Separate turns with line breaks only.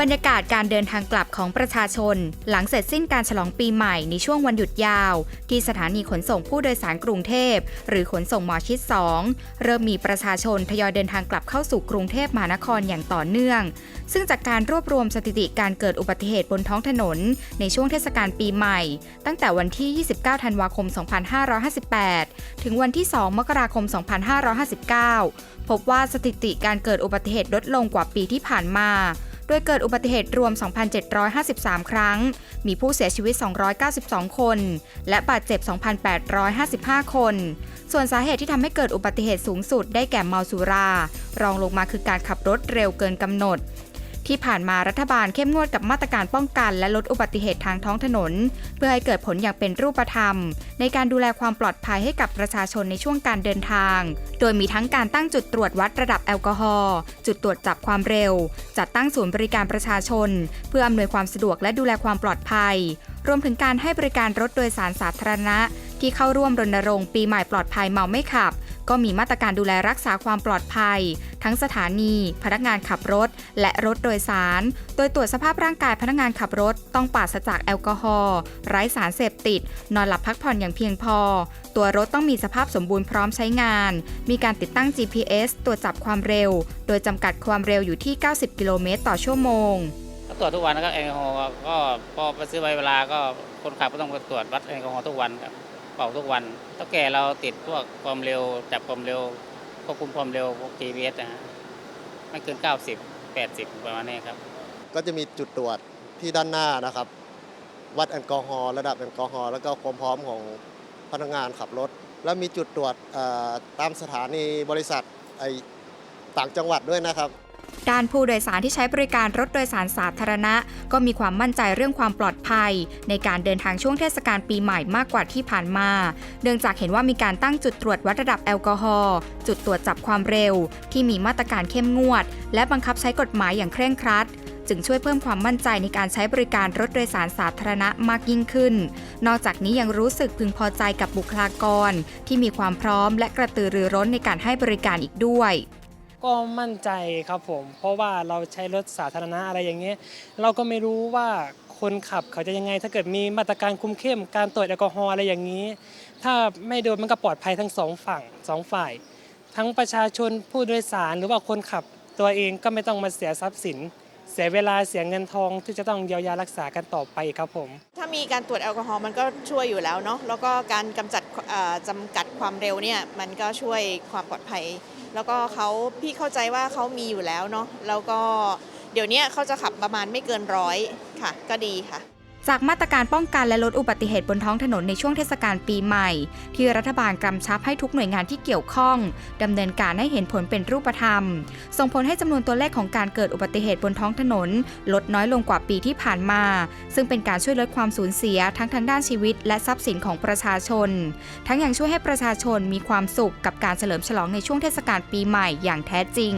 บรรยากาศการเดินทางกลับของประชาชน หลังเสร็จสิ้นการฉลองปีใหม่ในช่วงวันหยุดยาว ที่สถานีขนส่งผู้โดยสารกรุงเทพ หรือขนส่งหมอชิด 2 เริ่มมีประชาชนทยอยเดินทางกลับเข้าสู่กรุงเทพมหานครอย่างต่อเนื่อง ซึ่งจากการรวบรวมสถิติการเกิดอุบัติเหตุบนท้องถนน ในช่วงเทศกาลปีใหม่ ตั้งแต่วันที่ 29 ธันวาคม 2558 ถึงวันที่ 2 มกราคม 2559 พบว่าสถิติการเกิดอุบัติเหตุลดลงกว่าปีที่ผ่านมา โดยเกิดอุบัติเหตุรวม 2,753 ครั้ง มีผู้เสียชีวิต 292 คน และบาดเจ็บ 2,855 คน ส่วนสาเหตุที่ทำให้เกิดอุบัติเหตุสูงสุดได้แก่เมาสุรา รองลงมาคือการขับรถเร็วเกินกำหนด ที่ผ่านมารัฐบาลเข้มงวดกับมาตรการป้องกัน และลดอุบัติเหตุทางท้องถนน เพื่อให้เกิดผลอย่างเป็นรูปธรรม ในการดูแลความปลอดภัยให้กับประชาชนในช่วงการเดินทาง โดยมีทั้งการตั้งจุดตรวจวัดระดับแอลกอฮอล์จุดตรวจจับความเร็ว จัดตั้งศูนย์บริการประชาชน เพื่ออำนวยความสะดวกและดูแลความปลอดภัย รวมถึงการให้บริการรถโดยสารสาธารณะ ที่เข้าร่วมรณรงค์ปีใหม่ปลอดภัยเมาไม่ขับ ก็มีมาตรการดูแลรักษาความปลอดภัย ทั้งสถานี พนักงานขับรถ และรถโดยสาร โดยตรวจสภาพร่างกายพนักงานขับรถ ต้องปราศจากแอลกอฮอล์ไร้สารเสพติด นอนหลับพักผ่อนอย่างเพียงพอ ตัวรถต้องมีสภาพสมบูรณ์พร้อมใช้งาน มีการติดตั้ง GPS ตรวจจับความเร็ว โดยจำกัดความเร็วอยู่ที่ 90 กิโลเมตรต่อชั่วโมง
ตรวจทุกวันนะครับแอลกอฮอล์ก็พอไปซื้อใบเวลาก็คนขับก็ต้องไปตรวจวัดแอลกอฮอล์ทุกวันครับ เป่าทุกวันถ้าแก่เราติดพวกความเร็ว จับความเร็วควบคุมความเร็วพวก GPS นะฮะไม่เกิน 90 80 ประมาณนี้ครับ
ก็จะมีจุดตรวจที่ด้านหน้านะครับ วัดแอลกอฮอล์ระดับแอลกอฮอล์แล้วก็ความพร้อมของพนักงานขับรถ แล้วมีจุดตรวจตามสถานีบริษัทไอต่างจังหวัดด้วยนะครับ
ด้านผู้โดยสารที่ใช้บริการรถโดยสารสาธารณะ ก็มีความมั่นใจเรื่องความปลอดภัย ในการเดินทางช่วงเทศกาลปีใหม่มากกว่าที่ผ่านมา เนื่องจากเห็นว่ามีการตั้งจุดตรวจวัดระดับแอลกอฮอล์จุดตรวจจับความเร็ว ที่มีมาตรการเข้มงวด และบังคับใช้กฎหมายอย่างเคร่งครัดจึงช่วยเพิ่มความมั่นใจในการใช้บริการรถโดยสารสาธารณะมากยิ่งขึ้น นอกจากนี้ยังรู้สึกพึงพอใจกับบุคลากร ที่มีความพร้อมและกระตือรือร้นในการให้บริการอีกด้วย
ก็มั่นใจครับผม เพราะว่าเราใช้รถสาธารณะอะไรอย่างเงี้ยเราก็ไม่รู้ว่าคนขับเขาจะยังไง ถ้าเกิดมีมาตรการคุมเข้มการตรวจแอลกอฮอล์อะไรอย่างนี้ ถ้าไม่โดนมันก็ปลอดภัยทั้งสองฝั่งสองฝ่าย ทั้งประชาชนผู้โดยสารหรือว่าคนขับตัวเองก็ไม่ต้องมาเสียทรัพย์สิน สียเวลาเสียเงินทองที่จะต้องเยียวยารักษากันต่อไปครับผม
ถ้ามีการตรวจแอลกอฮอล์มันก็ช่วยอยู่แล้วเนาะแล้วก็การกำจัดเอ่อจำกัดความเร็วเนี่ยมันก็ช่วยความปลอดภัย แล้วก็เขาพี่เข้าใจว่าเขามีอยู่แล้วเนาะแล้วก็เดี๋ยวนี้เขาจะขับประมาณไม่เกินร้อยค่ะ ก็ดีค่ะ
จากมาตรการป้องกันและลดอุบัติเหตุบนท้องถนนในช่วงเทศกาลปีใหม่ ที่รัฐบาลกำชับให้ทุกหน่วยงานที่เกี่ยวข้องดำเนินการให้เห็นผลเป็นรูปธรรม ส่งผลให้จำนวนตัวเลขของการเกิดอุบัติเหตุบนท้องถนน ลดน้อยลงกว่าปีที่ผ่านมา ซึ่งเป็นการช่วยลดความสูญเสียทั้งทางด้านชีวิต และทรัพย์สินของประชาชน ทั้งยังช่วยให้ประชาชนมีความสุขกับการเฉลิมฉลองในช่วงเทศกาลปีใหม่อย่างแท้จริง